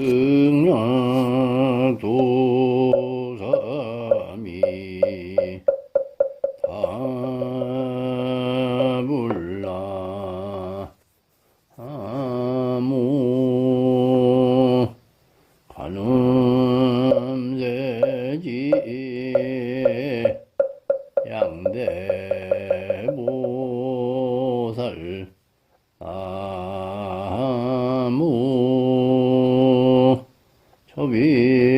극 ouvir.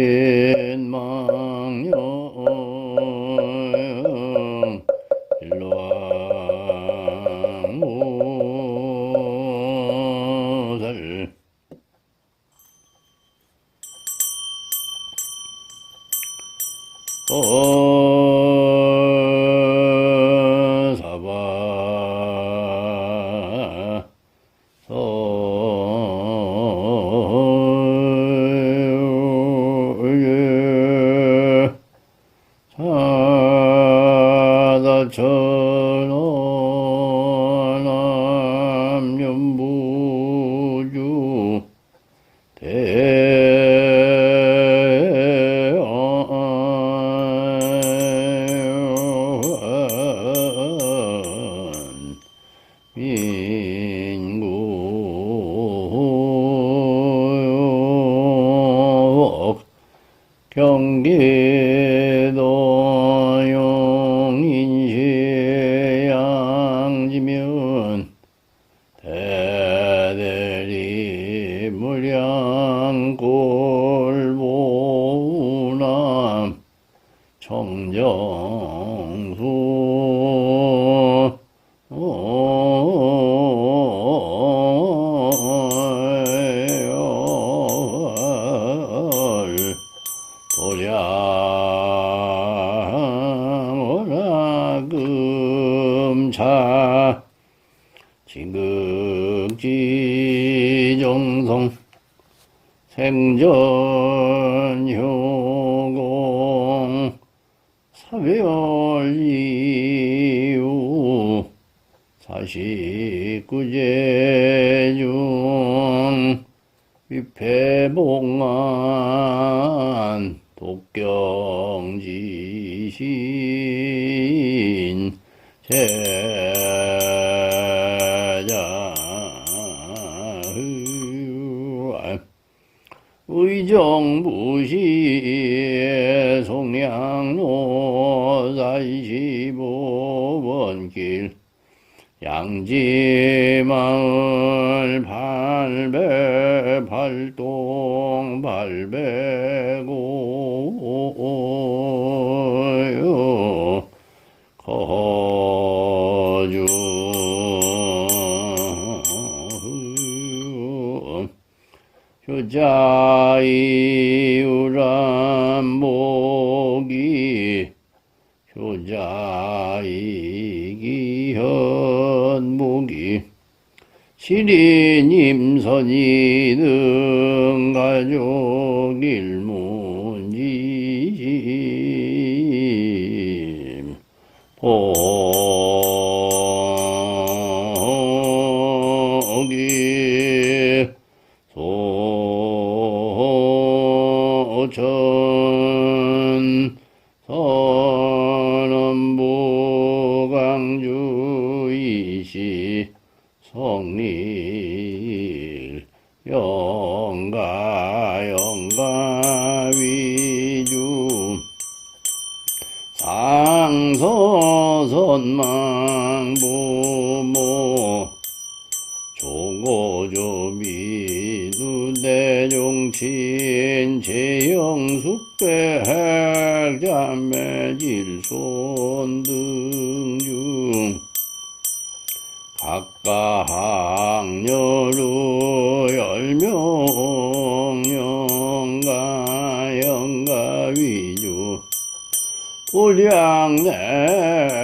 대 생전효공 사별이유 사십구제 정부시 송양로 45번 길 양지마을 발배 발동 발배고 효자이우람 목이 효자이기 현목이 시린임선이 등 가족 일문 제영숙백 자매질 손 등중. 각각 학녀루 열명 영가 영가 위주. 불량내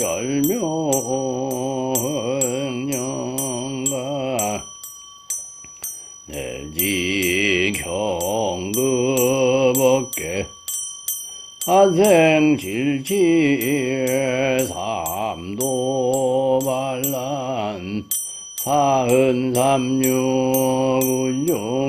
열명령가 내지 경급업계 하생질치 삼도 반란 사흔삼육 운용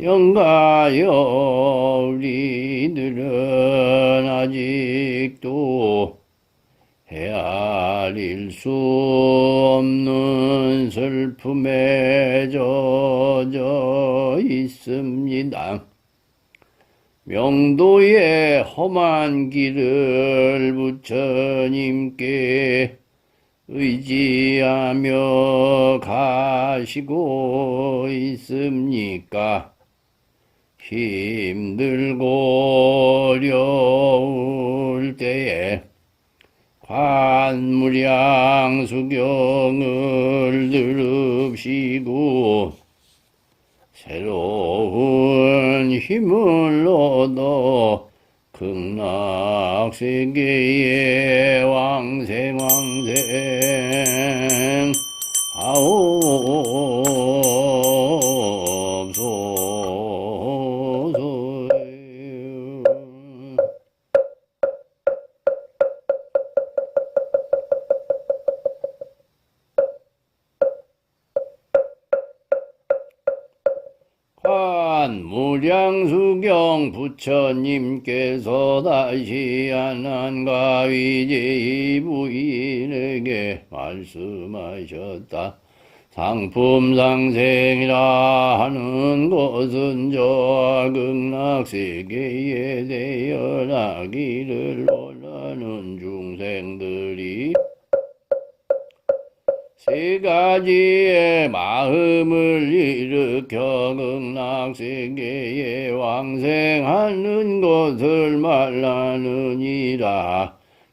영가여 우리들은 아직도 헤아릴 수 없는 슬픔에 젖어 있습니다. 명도의 험한 길을 부처님께 의지하며 가시고 있습니까? 힘들고 어려울 때에 관무량 수경을 들읍시고 새로운 힘을 얻어 극락세계의 왕생왕생 말씀하셨다. 상품상생이라 하는 것은 저와 극락세계에 대연하기를 원하는 중생들이 세 가지의 마음을 일으켜 극락세계에 왕생하는 것을 말하느니라.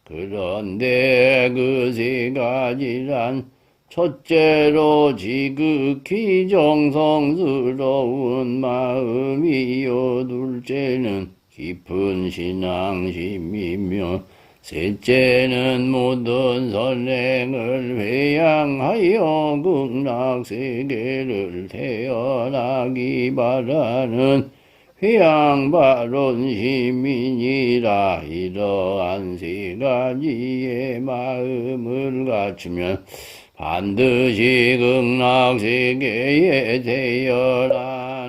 그런데 그 세 가지란 첫째로 지극히 정성스러운 마음이요. 둘째는 깊은 신앙심이며 셋째는 모든 선행을 회양하여 극락세계를 태어나기 바라는 회양바론 시민이라 이러한 세 가지의 마음을 갖추면 반드시 극락세계에 태어나느니라.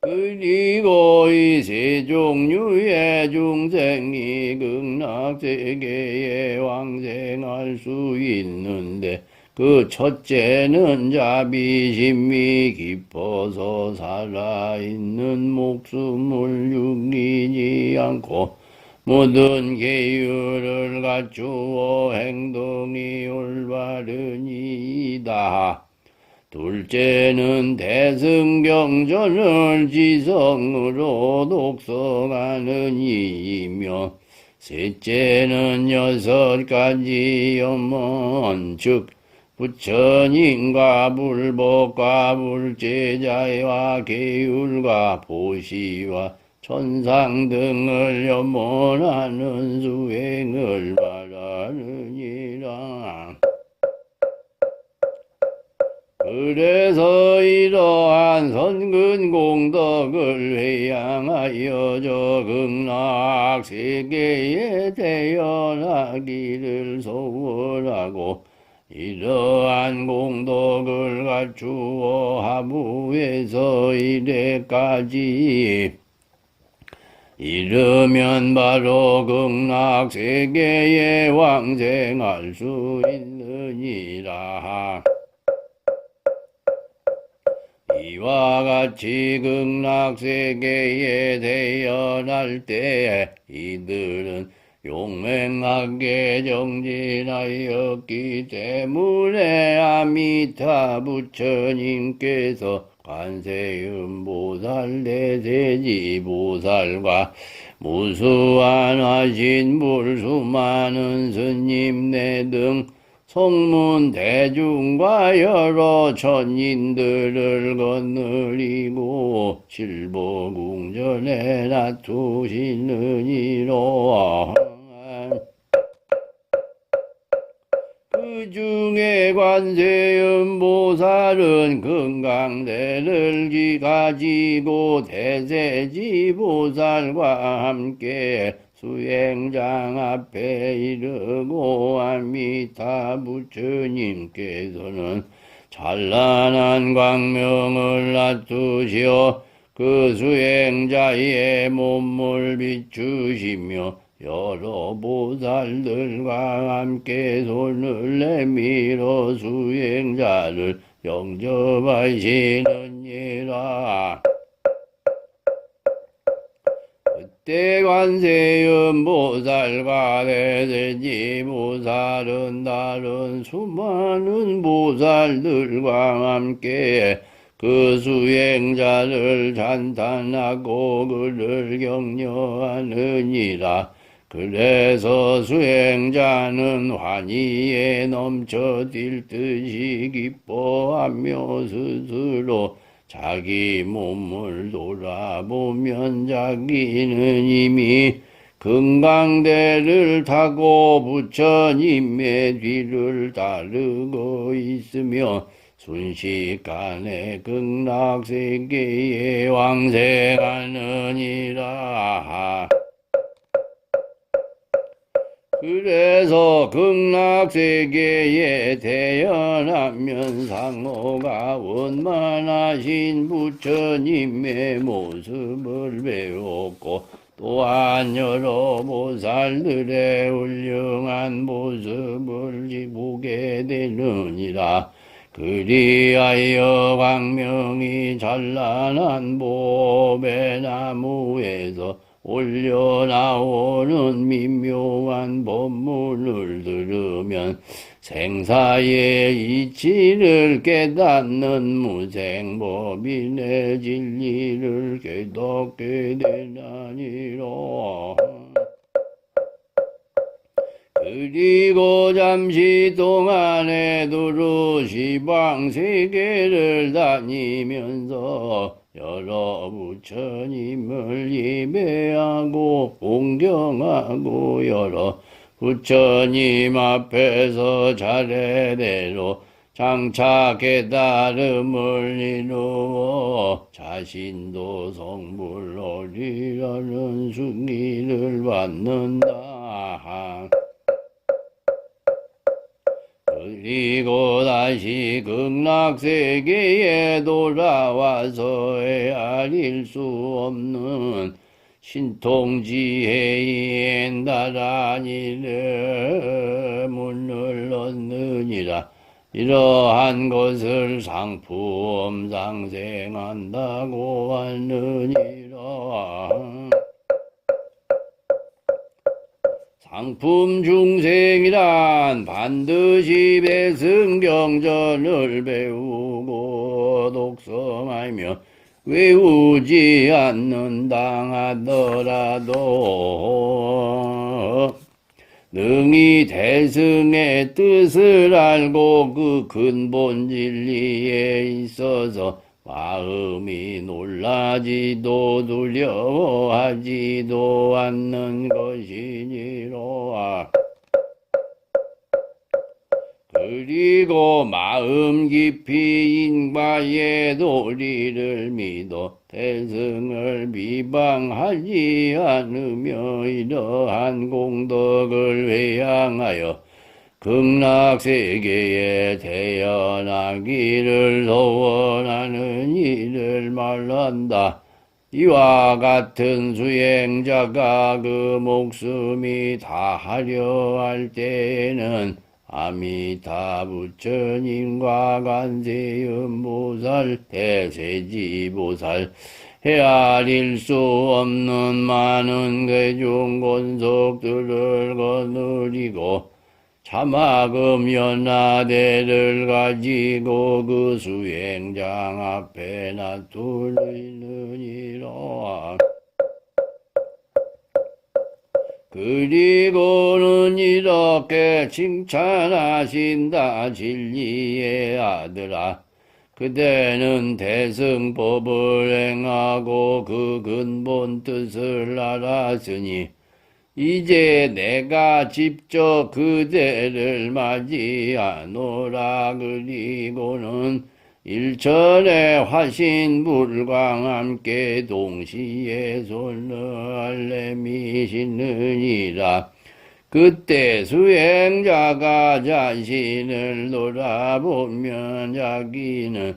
그리고 이 세 종류의 중생이 극락세계에 왕생할 수 있는데 그 첫째는 자비심이 깊어서 살아있는 목숨을 죽이지 않고 모든 계율을 갖추어 행동이 올바른 이다. 둘째는 대승경전을 지성으로 독성하는 이이며 셋째는 여섯 가지 염원 즉 부처님과 불법과 불제자와 계율과 보시와 천상 등을 염원하는 수행을 바라느니라. 그래서 이러한 선근 공덕을 회양하여 저 극락 세계에 태어나기를 소원하고 이러한 공덕을 갖추어 하부에서 이래까지 이르면 바로 극락 세계에 왕생할 수 있느니라. 이와 같이 극락 세계에 태어날 때 이들은 용맹하게 정진하였기 때문에 아미타 부처님께서 관세음 보살 대세지 보살과 무수한 하신 불 수 많은 스님 네 등 성문 대중과 여러 천인들을 거느리고 실보궁전에 놔두시느니로 그 중에 관세음 보살은 금강대를 가지고 대세지 보살과 함께 수행장 앞에 이르고 아미타 부처님께서는 찬란한 광명을 놔두시어 그 수행자의 몸을 비추시며 여러 보살들과 함께 손을 내밀어 수행자를 영접하시느니라. 그때 관세음 보살과 대세지 보살은 다른 수많은 보살들과 함께 그 수행자를 찬탄하고 그를 격려하느니라. 그래서 수행자는 환희에 넘쳐들 듯이 기뻐하며 스스로 자기 몸을 돌아보면 자기는 이미 금강대를 타고 부처님의 뒤를 따르고 있으며 순식간에 극락세계에 왕생하느니라. 그래서 극락세계에 태어나면 상호가 원만하신 부처님의 모습을 배웠고 또한 여러 보살들의 훌륭한 모습을 보게 되느니라. 그리하여 광명이 찬란한 봄의 나무에서 올려나오는 미묘한 법문을 들으면 생사의 이치를 깨닫는 무생법인의 진리를 깨닫게 되나니라. 그리고 잠시 동안에 두루 시방 세계를 다니면서 여러 부처님을 예배하고 공경하고 여러 부처님 앞에서 차례대로 장차 깨달음을 이루어 자신도 성불놀이라는 승리를 받는다. 그리고 다시 극락세계에 돌아와서 헤아릴 수 없는 신통지혜의 나란히 문을 얻느니라. 이러한 것을 상품 상생한다고 하느니라. 상품 중생이란 반드시 배승경전을 배우고 독성하며 외우지 않는다 하더라도 능히 대승의 뜻을 알고 그 근본 진리에 있어서 마음이 놀라지도 두려워하지도 않는 것이니로아. 그리고 마음 깊이 인과의 도리를 믿어 대승을 비방하지 않으며 이러한 공덕을 회양하여 극락세계에 태어나기를 소원하는 이를 말한다. 이와 같은 수행자가 그 목숨이 다하려 할 때에는 아미타 부처님과 관세음 보살 대세지 보살 헤아릴 수 없는 많은 괴중곤속들을 거느리고 자마금 연하대를 가지고 그 수행장 앞에 놔두느니라. 그리고는 이렇게 칭찬하신다 진리의 아들아 그대는 대승법을 행하고 그 근본 뜻을 알았으니 이제 내가 직접 그대를 맞이하노라 그리고는 일천의 화신 불광 함께 동시에 손을알렘이 신느니라. 그때 수행자가 자신을 돌아보면 자기는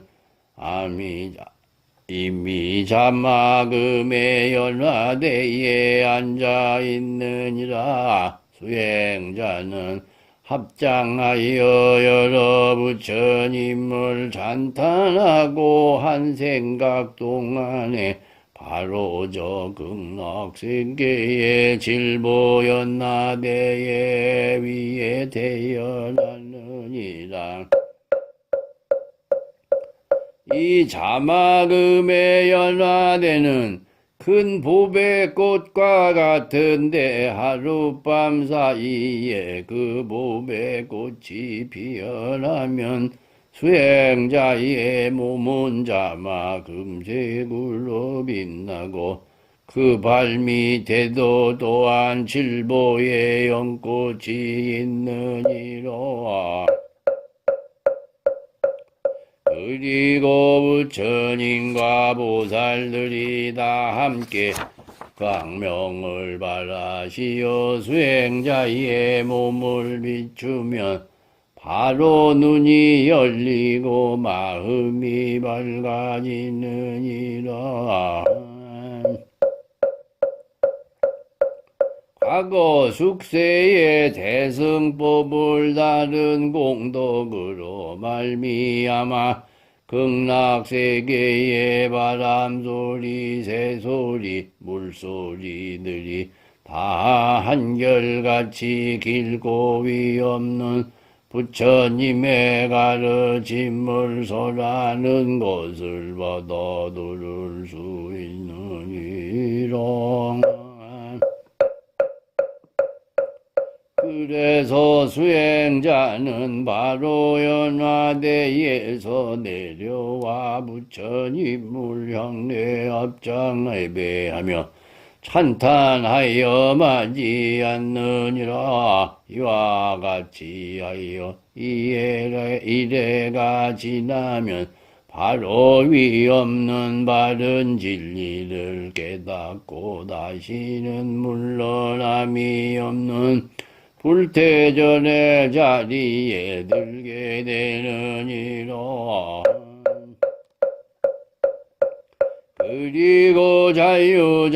아미자 이미 자마금의 연화대에 앉아 있느니라 수행자는 합장하여 여러 부처님을 찬탄하고 한 생각 동안에 바로 저 극락세계의 질보연나대에 위에 태어났느니라. 이 자마금의 연화대는 큰 보배 꽃과 같은데 하룻밤 사이에 그 보배 꽃이 피어나면 수행자의 몸은 금색으로 빛나고 그 발밑에도 또한 칠보의 연꽃이 있느니라. 그리고 부처님과 보살들이 다 함께 광명을 발하시어 수행자의 몸을 비추면 바로 눈이 열리고 마음이 밝아지느니라. 과거 숙세의 대승법을 다른 공덕으로 말미암아 극락세계의 바람소리, 새소리, 물소리들이 다 한결같이 길고 위없는 부처님의 가르침을 설하는 것을 받아 들을 수 있느니라. 그래서 수행자는 바로 연화대에서 내려와 부처님을 향해 앞장에 배하며 찬탄하여 맞이하느니라. 이와 같이 하여 이래, 이래가 지나면 바로 위없는 바른 진리를 깨닫고 다시는 물러남이 없는 불태전의 자리에 들게 되느니라. 그리고 자유자재로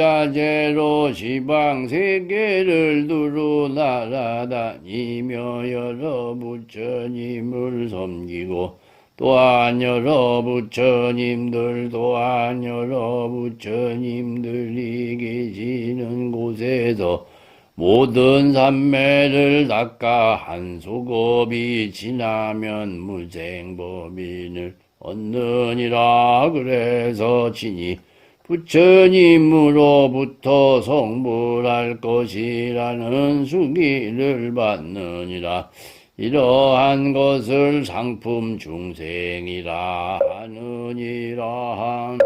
시방세계를 두루 날아다니며 여러 부처님을 섬기고 또한 여러 부처님들 또한 여러 부처님들이 계시는 곳에서 모든 산매를 닦아 한 소곱이 지나면 무생법인을 얻느니라 그래서 지니 부처님으로부터 성불할 것이라는 수기를 받느니라 이러한 것을 상품 중생이라 하느니라.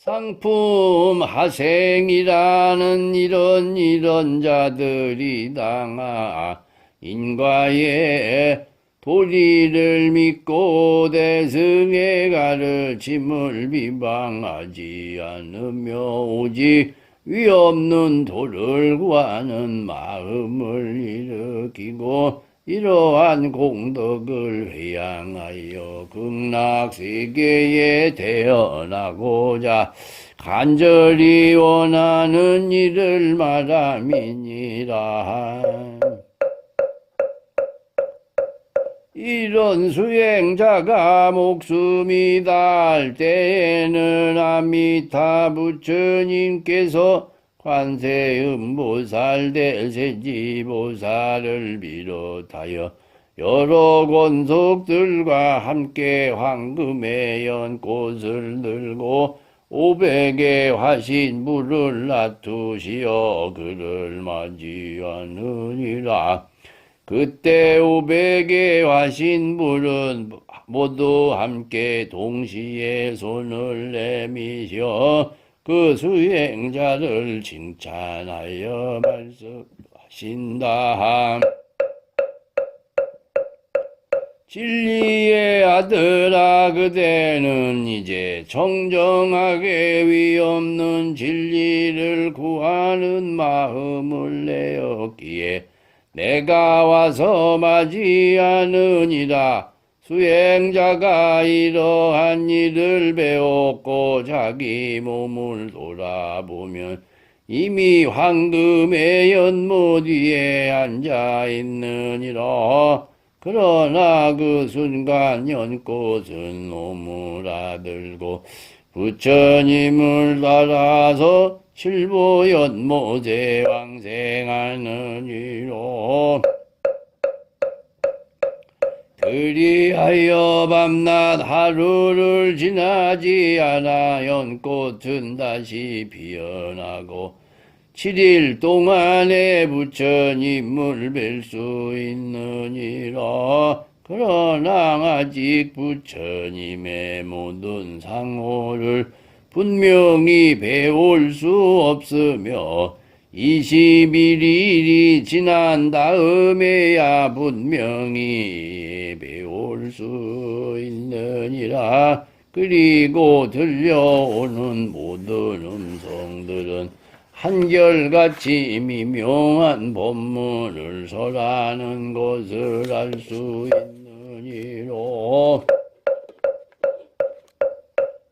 상품 하생이라는 이런 이런 자들이 당하 인과의 도리를 믿고 대승에 가르침을 비방하지 않으며 오직 위없는 도를 구하는 마음을 일으키고 이러한 공덕을 회양하여 극락세계에 태어나고자 간절히 원하는 일을 말함이니라. 이런 수행자가 목숨이 닿을 때에는 아미타 부처님께서 관세음 보살 대세지 보살을 비롯하여 여러 권속들과 함께 황금의 연꽃을 들고 오백의 화신물을 놔두시어 그를 맞이하느니라. 그때 오백의 화신물은 모두 함께 동시에 손을 내미셔 그 수행자를 칭찬하여 말씀하신다. 진리의 아들아 그대는 이제 정정하게 위없는 진리를 구하는 마음을 내었기에 내가 와서 맞이하느니라. 수행자가 이러한 일을 배웠고 자기 몸을 돌아보면 이미 황금의 연못 위에 앉아 있느니라. 그러나 그 순간 연꽃은 오므라들고 부처님을 따라서 실보 연못에 왕생하느니로. 그리하여 밤낮 하루를 지나지 않아 연꽃은 다시 피어나고 7일 동안에 부처님을 뵐 수 있느니라. 그러나 아직 부처님의 모든 상호를 분명히 배울 수 없으며 21일이 지난 다음에야 분명히 배울 수 있느니라. 그리고 들려오는 모든 음성들은 한결같이 미묘한 법문을 설하는 것을 알 수 있느니로.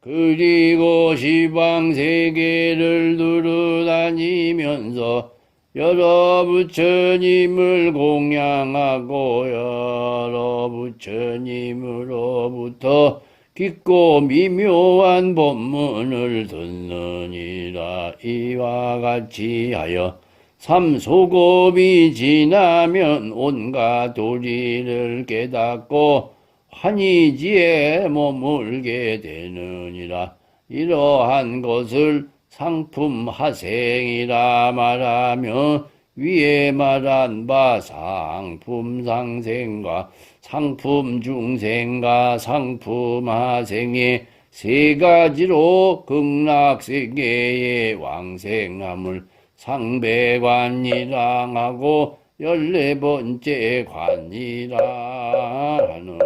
그리고 시방 세계를 두루다니면서 여러 부처님을 공양하고 여러 부처님으로부터 깊고 미묘한 법문을 듣느니라. 이와 같이 하여 삼소곱이 지나면 온갖 도리를 깨닫고 환희지에 머물게 되느니라. 이러한 것을 상품 하생이라 말하며 위에 말한 바 상품 상생과 상품 중생과 상품 하생의 세 가지로 극락세계의 왕생함을 상배관이라 하고 열네 번째 관이라 하는